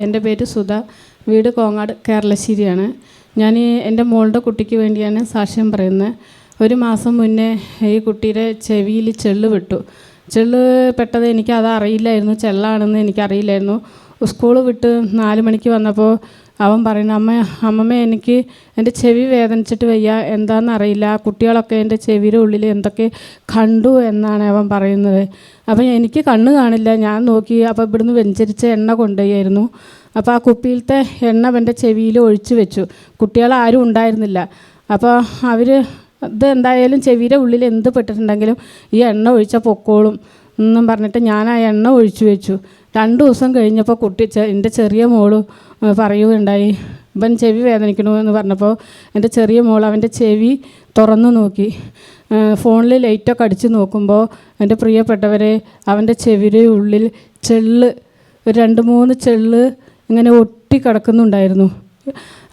എന്റെ പേര് സുധ വീട് കോങ്ങാട് കേരളശ്ശേരിയാണ്. ഞാൻ എന്റെ മോളുടെ കുട്ടിക്ക് വേണ്ടിയാണ് സാക്ഷ്യം പറയുന്നത്. ഒരു മാസം മുന്നേ ഈ കുട്ടിയുടെ ചെവിയിൽ ചെള്ള് വിട്ടു. ചെള്ള് പെട്ടത് എനിക്ക് അത് അറിയില്ലായിരുന്നു ചെള്ളാണെന്ന് എനിക്കറിയില്ലായിരുന്നു. സ്കൂൾ വിട്ട് നാല് മണിക്ക് വന്നപ്പോൾ അവൻ പറയുന്നു അമ്മ അമ്മമ്മ എനിക്ക് എന്റെ ചെവി വേദനിച്ചിട്ട് വയ്യ. എന്താണെന്നറിയില്ല കുട്ടികളൊക്കെ എന്റെ ചെവിയുടെ ഉള്ളിൽ എന്തൊക്കെ കണ്ടു എന്നാണ് അവൻ പറയുന്നത്. അപ്പം എനിക്ക് കണ്ണ് കാണില്ല. ഞാൻ നോക്കി അപ്പോൾ ഇവിടുന്ന് വെഞ്ചരിച്ച എണ്ണ കൊണ്ടുപോയായിരുന്നു. അപ്പോൾ ആ കുപ്പിയിലത്തെ എണ്ണ എന്റെ ചെവിയിൽ ഒഴിച്ചു വെച്ചു. കുട്ടികൾ ആരും ഉണ്ടായിരുന്നില്ല. അപ്പോൾ അവർ ഇത് എന്തായാലും ചെവിയുടെ ഉള്ളിൽ എന്ത് പെട്ടിട്ടുണ്ടെങ്കിലും ഈ എണ്ണ ഒഴിച്ച പൊക്കോളും. എന്നും പറഞ്ഞിട്ട് ഞാൻ ആ എണ്ണ ഒഴിച്ചു വെച്ചു. രണ്ട് ദിവസം കഴിഞ്ഞപ്പോൾ കുട്ടി എന്റെ ചെറിയ മോൾ പറയുകയുണ്ടായി ഇവൻ ചെവി വേദനിക്കണു എന്ന് പറഞ്ഞപ്പോൾ എന്റെ ചെറിയ മോൾ അവന്റെ ചെവി തുറന്നു നോക്കി. ഫോണിൽ ലൈറ്റൊക്കെ അടിച്ച് നോക്കുമ്പോൾ എന്റെ പ്രിയപ്പെട്ടവരെ അവന്റെ ചെവിയുടെ ഉള്ളിൽ ചെള്ള് ഒരു രണ്ട് മൂന്ന് ചെള്ള് ഇങ്ങനെ ഒട്ടി കിടക്കുന്നുണ്ടായിരുന്നു.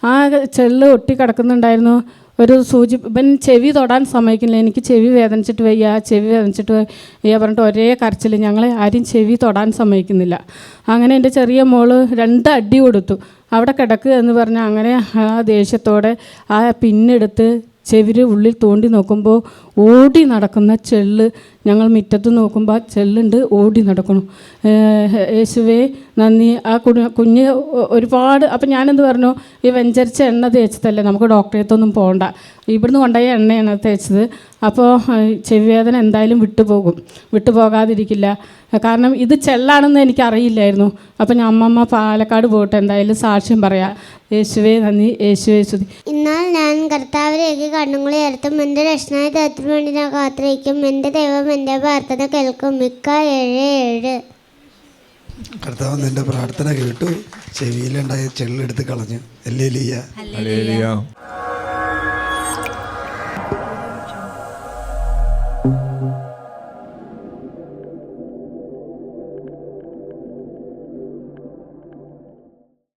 ആ ചെള്ള് ഒട്ടി കിടക്കുന്നുണ്ടായിരുന്നു. ഒരു സൂചി ഇവൻ ചെവി തൊടാൻ സമ്മതിക്കില്ല. എനിക്ക് ചെവി വേദനിച്ചിട്ട് വയ്യ. ചെവി വേദനിച്ചിട്ട് വയ്യ. പറഞ്ഞിട്ട് ഒരേ കരച്ചിൽ ഞങ്ങളെ ആരും ചെവി തൊടാൻ സമ്മതിക്കുന്നില്ല. അങ്ങനെ എന്റെ ചെറിയ മോൾ രണ്ട് അടി കൊടുത്തു. അവിടെ കിടക്കുക എന്ന് പറഞ്ഞാൽ അങ്ങനെ ആ ദേഷ്യത്തോടെ ആ പിന്നെടുത്ത് ചെവിര് ഉള്ളിൽ തോണ്ടി നോക്കുമ്പോൾ ഓടി നടക്കുന്ന ചെള്ള് ഞങ്ങൾ മുറ്റത്ത് നോക്കുമ്പോൾ ആ ചെള്ളുണ്ട് ഓടി നടക്കണം യേശുവേ നന്ദി. ആ കുഞ്ഞ് കുഞ്ഞ് ഒരുപാട് അപ്പം ഞാനെന്ത് പറഞ്ഞു? ഈ വെഞ്ചരിച്ച എണ്ണ തേച്ചതല്ലേ നമുക്ക് ഡോക്ടറേത്തൊന്നും പോകണ്ട ഇവിടുന്ന് കൊണ്ടുപോയ എണ്ണയാണ് തേച്ചത്. അപ്പോൾ ചെവി വേദന എന്തായാലും വിട്ടുപോകും. വിട്ടുപോകാതിരിക്കില്ല. കാരണം ഇത് ചെള്ളാണെന്ന് എനിക്കറിയില്ലായിരുന്നു. അപ്പം ഞാൻ അമ്മമ്മ പാലക്കാട് പോയിട്ട് എന്തായാലും സാക്ഷ്യം പറയാം. യേശുവേ നന്ദി. യേശുവേ സ്തുതി. എന്നാൽ ഞാൻ കർത്താവിലേക്ക് കണ്ണുകളെ ഉയർത്തും. എന്റെ രക്ഷനായ ദൈവത്തിന് വേണ്ടി ഞാൻ കാത്തിരിക്കും. എന്റെ ദൈവം എന്റെ പ്രാർത്ഥന കേൾക്കും. മിക്ക ഏഴ് ഏഴ്. കർത്താവ് നിന്റെ പ്രാർത്ഥന കേട്ടു. ചെവിയിലുണ്ടായ ചെള്ളെടുത്ത് കളഞ്ഞു. അല്ലേ ലിയ